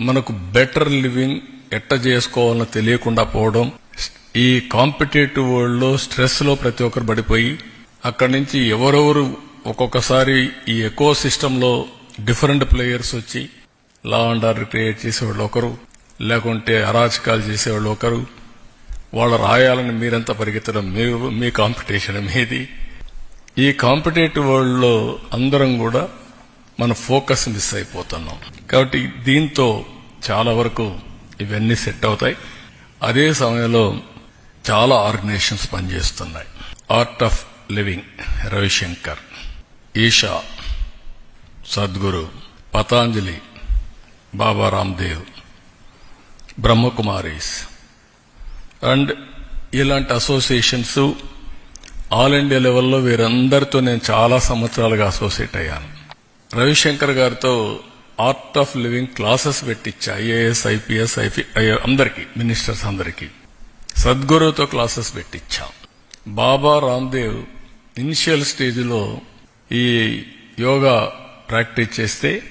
మనకు better living ఎట్ట చేసుకోవాలో తెలియకుండా పోవడం ఈ కాంపిటేటివ్ వరల్డ్లో స్ట్రెస్లో ప్రతి ఒక్కరు పడిపోయి అక్కడి నుంచి ఎవరెవరు ఒక్కొక్కసారి ఈ ఎకో సిస్టమ్లో డిఫరెంట్ ప్లేయర్స్ వచ్చి లా అండ్ ఆర్డర్ క్రియేట్ చేసేవాళ్ళు ఒకరు లేకుంటే అరాచకాలు చేసేవాళ్ళు ఒకరు వాళ్ళు రాయాలని మీరంతా పరిగెత్తడం మీరు మీ కాంపిటీషన్ మీది. ఈ కాంపిటేటివ్ వరల్డ్లో అందరం కూడా మన ఫోకస్ మిస్ అయిపోతున్నాం. కాబట్టి దీంతో చాలా వరకు ఇవన్నీ సెట్ అవుతాయి. అదే సమయంలో చాలా ఆర్గనైజేషన్స్ పనిచేస్తున్నాయి. Art of living Ravishankar Isha Sadhguru Patanjali Baba Ramdev Brahmakumaris. And ఇలాంటి అసోసియేషన్స్ ఆల్ ఇండియా లెవెల్లో వీరందరితో నేను చాలా సంవత్సరాలుగా అసోసియేట్ అయ్యాను. రవిశంకర్ గారితో ఆర్ట్ ఆఫ్ లివింగ్ క్లాసెస్ పెట్టించా ఐఏఎస్ ఐపీఎస్ ఐపీ అందరికి మినిస్టర్స్ అందరికి. సద్గురుతో క్లాసెస్ పెట్టించాం. బాబా రామ్దేవ్ ఇనిషియల్ స్టేజ్లో ఈ యోగా ప్రాక్టీస్ చేస్తే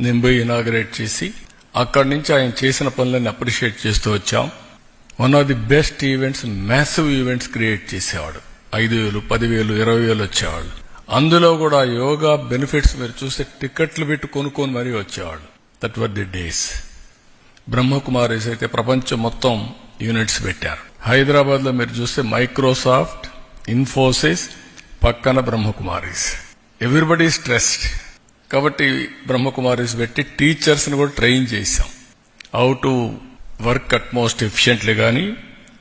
నేను పోయి ఇనాగరేట్ చేసి అక్కడి నుంచి ఆయన చేసిన పనులను అప్రిషియేట్ చేస్తూ వచ్చాం. One of the best events massive events create చేసేవాడు. ఐదు వేలు పదివేలు ఇరవై వేలు వచ్చేవాళ్ళు. అందులో కూడా యోగా బెనిఫిట్స్ మీరు చూస్తే టికెట్లు పెట్టి కొనుక్కొని మరీ వచ్చేవాళ్ళు. That were the days Brahma Kumaris అయితే ప్రపంచం మొత్తం యూనిట్స్ పెట్టారు. హైదరాబాద్లో మీరు చూస్తే మైక్రోసాఫ్ట్ ఇన్ఫోసిస్ పక్కన బ్రహ్మకుమారీస్ ఎవ్రీబడి స్ట్రెస్డ్ కాబట్టి బ్రహ్మకుమారీస్ పెట్టి టీచర్స్ని కూడా ట్రైన్ చేశాం. How to work at most efficiently కానీ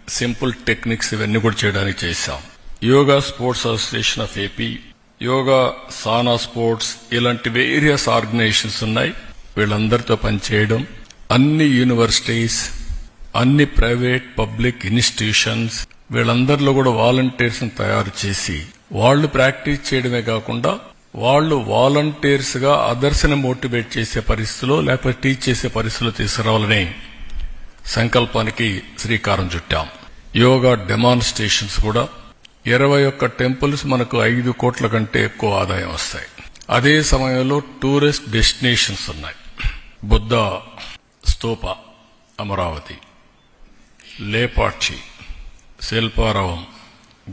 సింపుల్ టెక్నిక్స్ ఇవన్నీ కూడా చేయడానికి చేశాం. Yoga sports association of AP yogasana sports ఇలాంటి వేరియస్ ఆర్గనైజేషన్స్ ఉన్నాయి. వీళ్ళందరితో పనిచేయడం అన్ని యూనివర్సిటీస్ అన్ని ప్రైవేట్ పబ్లిక్ ఇన్స్టిట్యూషన్స్ వీళ్ళందరిలో కూడా వాలంటీర్స్ తయారు చేసి వాళ్ళు ప్రాక్టీస్ చేయడమే కాకుండా వాళ్ళు వాలంటీర్స్గా అదర్స్ని మోటివేట్ చేసే పరిస్థితిలో లేకపోతే టీచ్ చేసే పరిస్థితిలో తీసుకురావాలని సంకల్పానికి శ్రీకారం చుట్టాం. యోగా డెమాన్స్ట్రేషన్స్ కూడా ఇరవై ఒక్క టెంపుల్స్ మనకు ఐదు కోట్ల కంటే ఎక్కువ ఆదాయం వస్తాయి. అదే సమయంలో టూరిస్ట్ డెస్టినేషన్స్ ఉన్నాయి. బుద్ధ స్తూప అమరావతి లేపాక్షి శిల్పారావం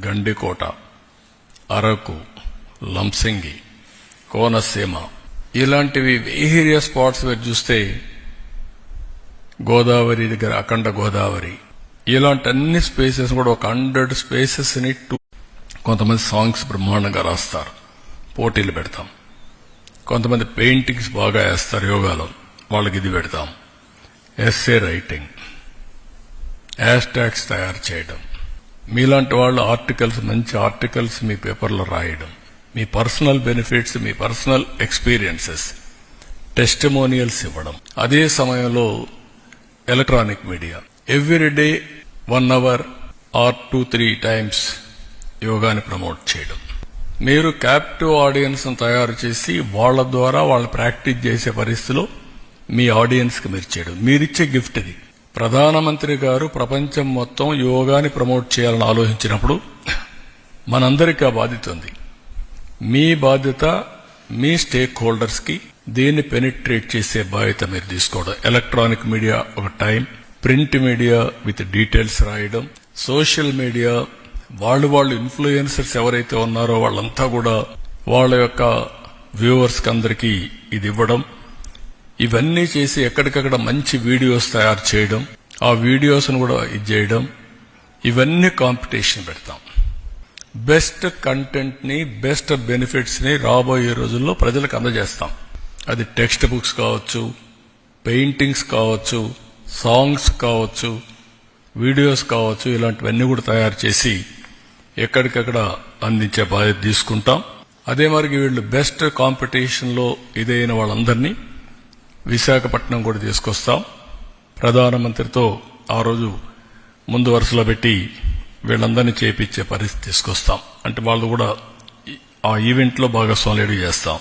గండికోట అరకు లంసింగి కోనసీమ. ఇలాంటివి వేరియస్ స్పాట్స్ మీరు చూస్తే గోదావరి దగ్గర అఖండ గోదావరి. ఇలాంటి అన్ని స్పేసెస్ కూడా ఒక హండ్రెడ్ స్పేసెస్ని టూ కొంతమంది సాంగ్స్ బ్రహ్మాండంగా రాస్తారు. పోటీలు పెడతాం. కొంతమంది పెయింటింగ్స్ బాగా వేస్తారు యోగాలో. వాళ్ళకి ఇది పెడతాం. SA writing. హ్యాష్ ట్యాగ్స్ తయారు చేయడం. మీలాంటి వాళ్ళు ఆర్టికల్స్ మంచి ఆర్టికల్స్ మీ పేపర్లో రాయడం. మీ పర్సనల్ బెనిఫిట్స్ మీ పర్సనల్ ఎక్స్పీరియన్సెస్. టెస్టిమోనియల్స్ ఇవ్వడం. అదే సమయంలో electronic media. Every day one hour or two three times యోగాని ప్రమోట్ చేయడం. మీరు క్యాప్టివ్ ఆడియన్స్ తయారు చేసి వాళ్ళ ద్వారా వాళ్ళు ప్రాక్టీస్ చేసే పరిస్థితిలో మీ ఆడియన్స్కి మీరు చేయడం. మీరిచ్చే గిఫ్ట్ ఇది. ప్రధానమంత్రి గారు ప్రపంచం మొత్తం యోగాని ప్రమోట్ చేయాలని ఆలోచించినప్పుడు మనందరికీ ఆ బాధ్యత ఉంది. మీ బాధ్యత మీ స్టేక్ హోల్డర్స్కి దీన్ని పెనిట్రేట్ చేసే బాధ్యత మీరు తీసుకోవడం. ఎలక్ట్రానిక్ మీడియా ఒక time print media with details రాయడం సోషల్ మీడియా వాళ్ళు వాళ్ళు ఇన్ఫ్లుయెన్సర్స్ ఎవరైతే ఉన్నారో వాళ్ళంతా కూడా వాళ్ళ యొక్క వ్యూవర్స్కి అందరికీ ఇది ఇవ్వడం. ఇవన్నీ చేసి ఎక్కడికక్కడ మంచి వీడియోస్ తయారు చేయడం ఆ వీడియోస్ కూడా ఇది చేయడం. ఇవన్నీ కాంపిటీషన్ పెడతాం. బెస్ట్ కంటెంట్ని బెస్ట్ బెనిఫిట్స్ని రాబోయే రోజుల్లో ప్రజలకు అందజేస్తాం. అది టెక్స్ట్ బుక్స్ కావచ్చు పెయింటింగ్స్ కావచ్చు సాంగ్స్ కావచ్చు వీడియోస్ కావచ్చు ఇలాంటివన్నీ కూడా తయారు చేసి ఎక్కడికక్కడ అందించే బాధ్యత తీసుకుంటాం. అదే మరి వీళ్ళు బెస్ట్ కాంపిటీషన్లో ఇదైన వాళ్ళందరినీ విశాఖపట్నం కూడా తీసుకొస్తాం. ప్రధానమంత్రితో ఆ రోజు ముందు వరుసలో పెట్టి వీళ్ళందరినీ చేపించే పరిస్థితి తీసుకొస్తాం. అంటే వాళ్ళు కూడా ఆ ఈవెంట్లో భాగస్వామ్యులు చేస్తాం.